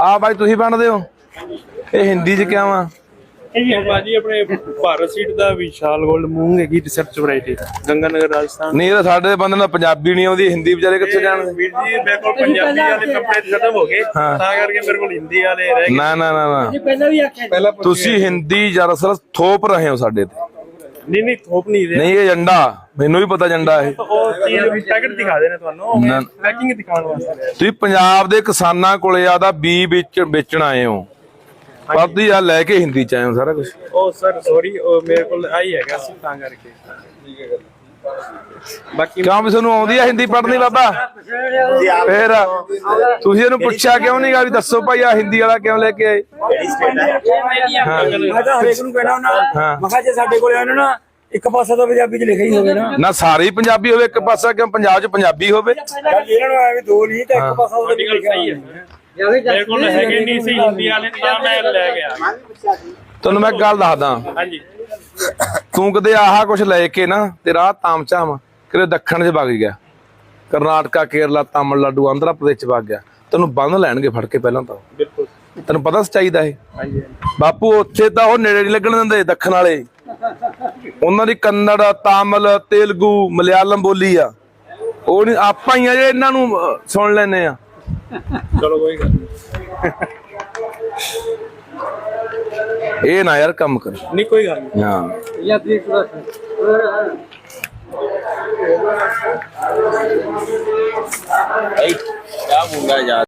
ਆ ਬਾਈ ਤੁਸੀਂ ਬਣਦੇ ਹੋ? ਇਹ ਹਿੰਦੀ ਚ ਕਿਆ ਵਾ ਇਹ ਬਾਜੀ ਆਪਣੇ ਭਾਰਤ ਸੀਟ ਦਾ ਵਿਸ਼ਾਲ ਗੋਲਡ ਮੂੰਗ ਹੈਗੀ ਰਿਸਰਚ ਵੈਰਾਈਟੀ ਗੰਗਾਨਗਰ ਰਾਜਸਥਾਨ। ਨਹੀਂ ਇਹ ਤਾਂ ਸਾਡੇ ਬੰਦੇ ਨੂੰ ਪੰਜਾਬੀ ਨਹੀਂ ਆਉਂਦੀ ਹਿੰਦੀ ਵਿਚਾਰੇ ਕਿੱਥੇ ਜਾਣਗੇ? ਵੀਰ ਜੀ ਮੇਰੇ ਕੋਲ ਪੰਜਾਬੀ ਵਾਲੇ ਕੱਪੜੇ ਖਤਮ ਹੋ ਗਏ। ਤਾਂ ਕਰਕੇ ਮੇਰੇ ਕੋਲ ਹਿੰਦੀ ਵਾਲੇ ਰਹਿ ਗਏ। ਨਾ ਨਾ ਨਾ ਨਾ। ਪਹਿਲਾਂ ਵੀ ਆਖਿਆ ਪਹਿਲਾਂ ਤੁਸੀਂ ਹਿੰਦੀ ਦਰਅਸਲ ਥੋਪ ਰਹੇ ਹੋ ਸਾਡੇ ਤੇ। ਨਹੀਂ ਨਹੀਂ ਥੋਪ ਨਹੀਂ ਦੇ ਨਹੀਂ ਇਹ ਏਜੰਡਾ। ਮੈਨੂੰ ਵੀ ਪਤਾ ਏਜੰਡਾ ਇਹ। ਉਹ ਚੀਜ਼ ਪੈਕਟ ਦਿਖਾ ਦੇਣੇ ਤੁਹਾਨੂੰ। ਨਾ। ਪੈਕਿੰਗ ਦਿਖਾਉਣ ਵਾਸਤੇ। ਤੁਸੀਂ ਪੰਜਾਬ ਦੇ ਕਿਸਾਨਾਂ ਕੋਲੇ ਆਦਾ ਬੀ ਵੇਚ ਵੇਚਣ ਆਏ ਹੋ। ਤੁਸੀਂ ਆ ਲੈ ਕੇ ਹਿੰਦੀ ਚ ਆਏ ਹੋ ਸਾਰਾ ਕੁਝ ਉਹ ਸਰ ਸੌਰੀ ਉਹ ਮੇਰੇ ਕੋਲ ਆਈ ਹੈਗਾ ਸੀ ਤਾਂ ਕਰਕੇ। ਬਾਕੀ ਕਿਉਂ ਵੀ ਤੁਹਾਨੂੰ ਆਉਂਦੀ ਆ ਹਿੰਦੀ ਪੜ੍ਹਨੀ ਬਾਬਾ? ਫੇਰ ਤੁਸੀਂ ਇਹਨੂੰ ਪੁੱਛਿਆ ਕਿਉਂ ਨਹੀਂਗਾ ਵੀ ਦੱਸੋ ਭਾਈ ਆ ਹਿੰਦੀ ਵਾਲਾ ਕਿਉਂ ਲੈ ਕੇ ਆਏ? ਮੈਂ ਤਾਂ ਹਰੇਕ ਨੂੰ ਕਹਿਣਾ ਹੁੰਦਾ ਹਾਂ। ਮੈਂ ਕਿਹਾ ਜੇ ਸਾਡੇ ਕੋਲੇ ਆਉਣਾ ਨਾ ਇੱਕ ਪਾਸਾ ਤਾਂ ਪੰਜਾਬੀ ਚ ਲਿਖਿਆ ਹੀ ਹੋਵੇ ਨਾ। ਨਾ ਸਾਰੇ ਪੰਜਾਬੀ ਹੋਵੇ ਇੱਕ ਪਾਸਾ ਕਿਉਂ ਪੰਜਾਬ ਚ ਪੰਜਾਬੀ ਹੋਵੇ? ਇਹਨਾਂ ਨੂੰ ਐਵੇਂ ਦੋ ਨਹੀਂ ਤਾਂ ਇੱਕ ਪਾਸਾ ਤਾਂ ਤੁਹਾਡੀ ਗੱਲ ਸਹੀ ਹੈ। ਮੇਰੇ ਕੋਲ ਹੈਗੇ ਨਹੀਂ ਸੀ ਹਿੰਦੀ ਵਾਲੇ ਤਾਂ ਮੈਂ ਲੈ ਗਿਆ। ਤੁਹਾਨੂੰ ਮੈਂ ਇੱਕ ਗੱਲ ਦੱਸਦਾ। ਹਾਂਜੀ। ਤੂੰ ਕਦੇ ਆਹ ਕੁਝ ਲੈ ਕੇ ਨਾ ਤੇ ਰਾਹ ਤਾਮਚਾਮ ਕਿਤੇ ਦੱਖਣ 'ਚ ਵਗ ਗਿਆ। ਕਰਨਾਟਕਾ ਕੇਰਲਾ ਤਾਮਿਲਨਾਡੂ ਆਂਧਰਾ ਪ੍ਰਦੇਸ਼ 'ਚ ਵਗ ਗਿਆ। ਤੈਨੂੰ ਬੰਦ ਲੈਣਗੇ ਫੜ ਕੇ ਪਹਿਲਾਂ ਤਾਂ। ਬਿਲਕੁਲ। ਤੈਨੂੰ ਪਤਾ ਸੱਚਾਈ ਦਾ ਇਹ? ਹਾਂਜੀ ਬਾਪੂ ਉੱਥੇ ਤਾਂ ਉਹ ਨੇੜੇ ਨਹੀਂ ਲੱਗਣ ਦਿੰਦੇ ਦੱਖਣ ਵਾਲੇ। ਉਹਨਾਂ ਦੀ ਕੰਨੜ ਤਾਮਿਲ ਤੇਲਗੂ ਮਲਿਆਲਮ ਬੋਲੀ ਆ। ਉਹ ਨਹੀਂ ਆਪਾਂ ਹੀ ਆ ਜਿਹੜੇ ਇਹਨਾਂ ਨੂੰ ਸੁਣ ਲੈਨੇ ਆ। ਚਲੋ ਕੋਈ ਗੱਲ ਇਹ ਨਾ ਯਾਰ ਕੰਮ ਕਰ। ਨਹੀਂ ਕੋਈ ਗੱਲ ਨਹੀਂ। ਹਾਂ। ਯਾ ਤੁਸੀਂ ਥੋੜਾ ਐ ਕਿਆ ਬੋਲਦਾ ਯਾਰ?